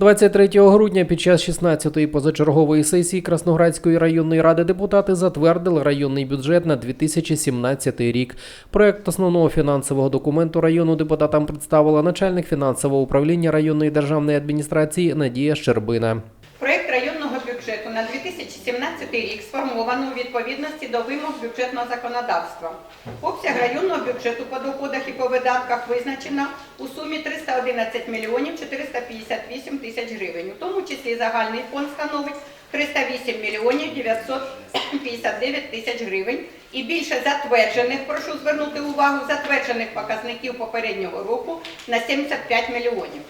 23 грудня під час 16-ї позачергової сесії Красноградської районної ради депутати затвердили районний бюджет на 2017 рік. Проект основного фінансового документу району депутатам представила начальник фінансового управління районної державної адміністрації Надія Щербина. На 2017 рік сформовано у відповідності до вимог бюджетного законодавства. Обсяг районного бюджету по доходах і по видатках визначено у сумі 311 мільйонів 458 тисяч гривень. У тому числі загальний фонд становить 308 мільйонів 959 тисяч гривень. І більше затверджених, прошу звернути увагу, затверджених показників попереднього року на 75 мільйонів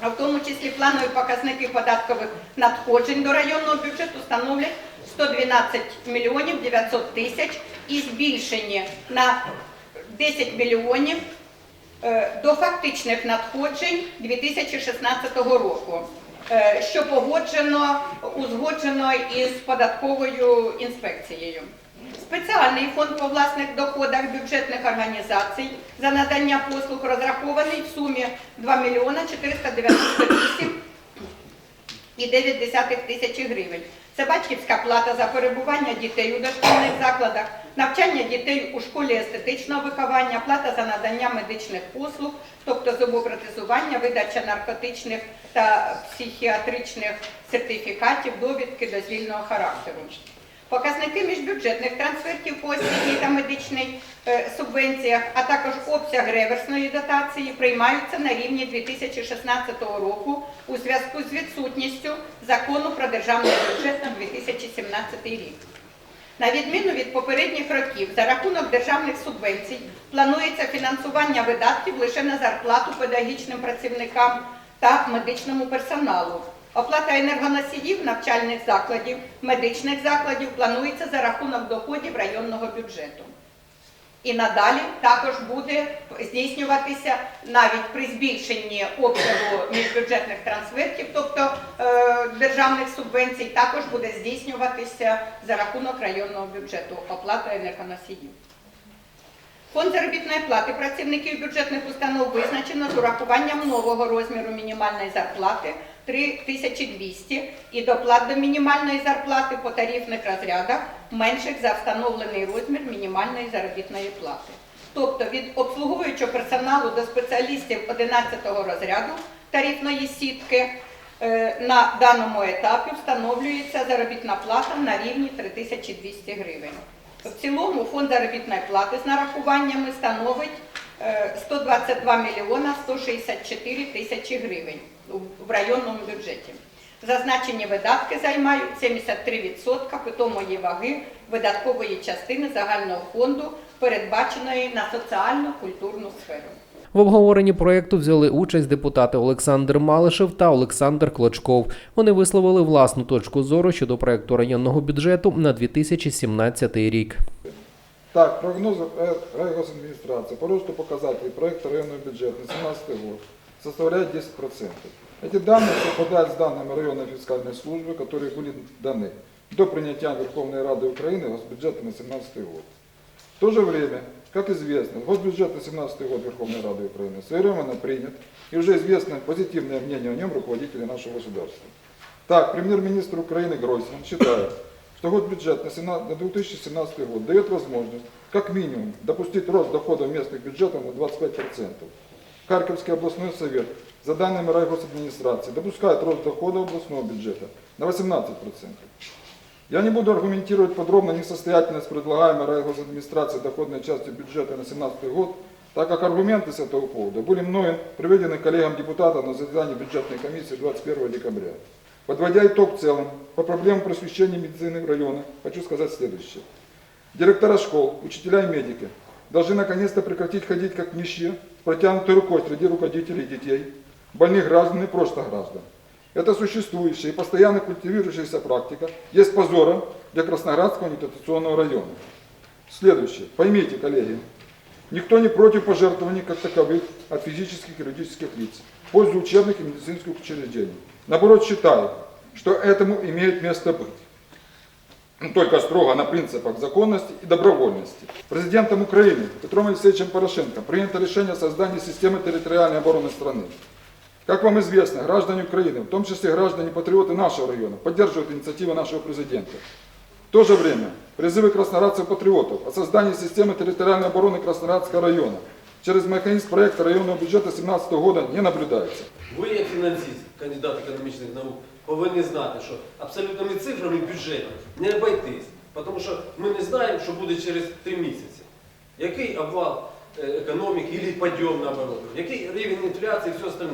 а в тому числі планові показники податкових надходжень до районного бюджету становлять 112 мільйонів 900 тисяч і збільшені на 10 мільйонів е, до фактичних надходжень 2016 року, що погоджено, узгоджено із податковою інспекцією. Спеціальний фонд по власних доходах бюджетних організацій за надання послуг розрахований в сумі 2 мільйона 498 і 9 тисячі гривень. Це батьківська плата за перебування дітей у дошкільних закладах, навчання дітей у школі естетичного виховання, плата за надання медичних послуг, тобто зубопротезування, видача наркотичних та психіатричних сертифікатів, довідки дозвільного характеру. Показники міжбюджетних трансфертів по освітній та медичній е, субвенціях, а також обсяг реверсної дотації приймаються на рівні 2016 року у зв'язку з відсутністю закону про державний бюджет на 2017 рік. На відміну від попередніх років, за рахунок державних субвенцій планується фінансування видатків лише на зарплату педагогічним працівникам та медичному персоналу. Оплата енергоносіїв навчальних закладів, медичних закладів планується за рахунок доходів районного бюджету. І надалі також буде здійснюватися навіть при збільшенні обсягу міжбюджетних трансфертів, тобто е, державних субвенцій, також буде здійснюватися за рахунок районного бюджету оплата енергоносіїв. Фонд заробітної плати працівників бюджетних установ визначено з урахуванням нового розміру мінімальної зарплати 3200 і доплат до мінімальної зарплати по тарифних розрядах менших за встановлений розмір мінімальної заробітної плати. Тобто від обслуговуючого персоналу до спеціалістів 11 розряду тарифної сітки е, на даному етапі встановлюється заробітна плата на рівні 3200 гривень. В цілому фонд заробітної плати з нарахуваннями становить 122 мільйона 164 тисячі гривень в районному бюджеті. Зазначені видатки займають 73% питомої ваги видаткової частини загального фонду, передбаченої на соціально-культурну сферу. В обговоренні проекту взяли участь депутати Олександр Малишев та Олександр Клочков. Вони висловили власну точку зору щодо проекту районного бюджету на 2017 рік. Так, прогнозы э, райгосадминистрации по росту показателей проекта районного бюджета на 2017 год составляют 10%. Эти данные совпадают с данными районной фискальной службы, которые были даны до принятия Верховной Рады Украины госбюджета на 2017 год. В то же время, как известно, госбюджет на 2017 год Верховной Рады Украины своевременно принят, и уже известно позитивное мнение о нем руководителей нашего государства. Так, премьер-министр Украины Гройсман считает, что бюджет на 17 на 2017 год дает возможность, как минимум, допустить рост доходов местных бюджетов на 25%. Харьковский областной совет, за данными райгосадминистрации, допускает рост доходов областного бюджета на 18%. Я не буду аргументировать подробно несостоятельность предлагаемой райгосадминистрации доходной части бюджета на 2017 год, так как аргументы с этого повода были мною приведены коллегам-депутатам на заседании бюджетной комиссии 21 декабря. Подводя итог в целом по проблемам просвещения медицины в районах, хочу сказать следующее. Директора школ, учителя и медики должны наконец-то прекратить ходить как нищие, с протянутой рукой среди руководителей детей, больных граждан и просто граждан. Это существующая и постоянно культивирующаяся практика есть позором для Красноградского нетрадиционного района. Следующее. Поймите, коллеги, никто не против пожертвований как таковых от физических и юридических лиц в пользу учебных и медицинских учреждений. Наоборот, считаю, что этому имеет место быть. Ну, только строго на принципах законности и добровольности. Президентом Украины Петром Алексеевичем Порошенко принято решение о создании системы территориальной обороны страны. Как вам известно, граждане Украины, в том числе граждане-патриоты нашего района, поддерживают инициативы нашего президента. В то же время призывы краснодарцев-патриотов о создании системы территориальной обороны Краснодарского района через механизм проекта районного бюджета 2017 года не наблюдается. Ви, як фінансист, кандидат економічних наук, повинні знати, що абсолютними цифрами в бюджеті не обійтись. Тому що ми не знаємо, що буде через три місяці. Який обвал е, економіки, або підйом наоборот, який рівень інфляції і все остальне.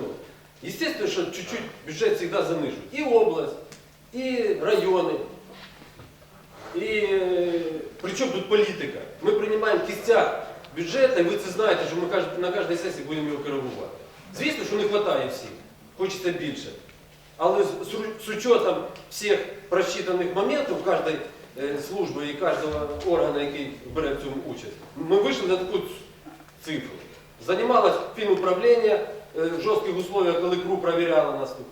Естественно, що чуть-чуть бюджет завжди занижують. І область, і райони. І е, при чому тут політика? Ми приймаємо кістяк бюджету, і ви це знаєте, що ми на кожній сесії будемо його коригувати. Звісно, що не вистачає всіх, хочеться більше. Але з, учетом всіх просчитаних моментів кожної е, служби і кожного органу, який бере в цьому участь, ми вийшли на таку цифру. Займалось фінуправління е, в жорстких условиях, коли КРУ перевіряла нас тут.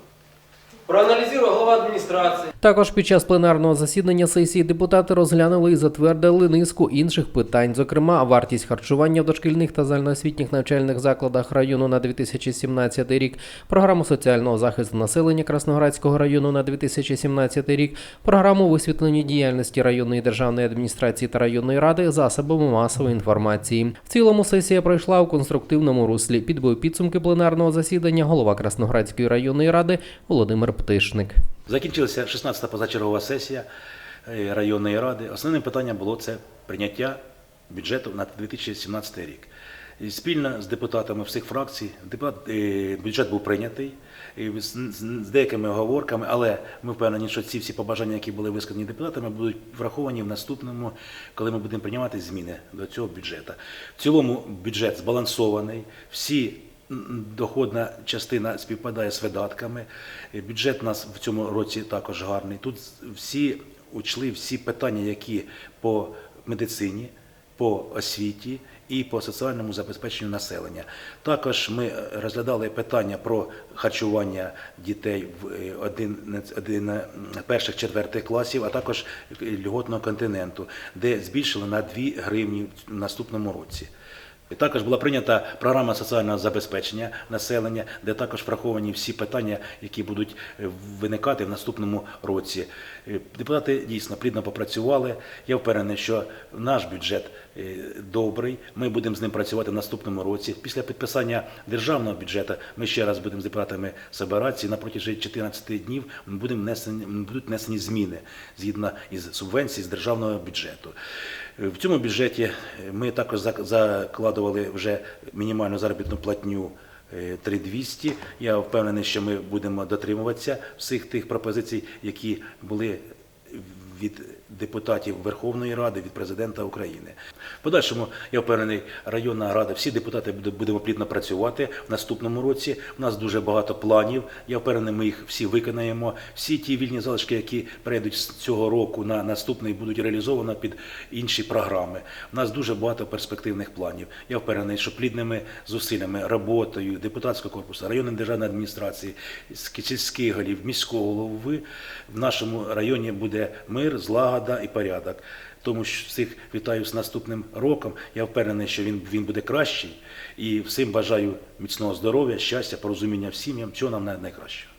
Проаналізував глава адміністрації. Також під час пленарного засідання сесії депутати розглянули і затвердили низку інших питань, зокрема вартість харчування в дошкільних та загальноосвітніх навчальних закладах району на 2017 рік, програму соціального захисту населення Красноградського району на 2017 рік, програму висвітлення діяльності районної державної адміністрації та районної ради засобами масової інформації. В цілому сесія пройшла у конструктивному руслі. Підбив підсумки пленарного засідання голова Красноградської районної ради Володимир Птишник. Закінчилася 16-та позачергова сесія е, районної ради. Основним питанням було це прийняття бюджету на 2017 рік. І спільно з депутатами всіх фракцій депутат, е, бюджет був прийнятий з, деякими оговорками, але ми впевнені, що ці всі побажання, які були висказані депутатами, будуть враховані в наступному, коли ми будемо приймати зміни до цього бюджету. В цілому бюджет збалансований. Всі Доходна частина співпадає з видатками. Е, Бюджет у нас в цьому році також гарний. Тут всі учли всі питання, які по медицині, по освіті і по соціальному забезпеченню населення. Також ми е, розглядали питання про харчування дітей в е, один, один перших четвертих класів, а також льготного континенту, де збільшили на 2 гривні в наступному році. І Також була прийнята програма соціального забезпечення населення, де також враховані всі питання, які будуть е, виникати в наступному році. Е, Депутати дійсно плідно попрацювали. Я впевнений, що наш бюджет добрий. Ми будемо з ним працювати в наступному році. Після підписання державного бюджету ми ще раз будемо з депутатами збиратися. На протязі 14 днів будемо внесені, будуть внесені зміни згідно із субвенцій з державного бюджету. Е, В цьому бюджеті е, ми також закладували вже мінімальну заробітну платню е, 3200. Я впевнений, що ми будемо дотримуватися всіх тих пропозицій, які були від депутатів Верховної Ради, від президента України. Подальшому, я впевнений, районна рада, всі депутати будемо плідно працювати в наступному році. У нас дуже багато планів. Я впевнений, ми їх всі виконаємо. Всі ті вільні залишки, які перейдуть з цього року на наступний, будуть реалізовані під інші програми. У нас дуже багато перспективних планів. Я впевнений, що плідними зусиллями, роботою депутатського корпусу, районної державної адміністрації, сільських голів, міського голови в нашому районі буде мир, злагода і порядок. Тому що всіх вітаю з наступним роком. Я впевнений, що він, він буде кращий. І всім бажаю міцного здоров'я, щастя, порозуміння в сім'ям. Всього нам най- найкращого.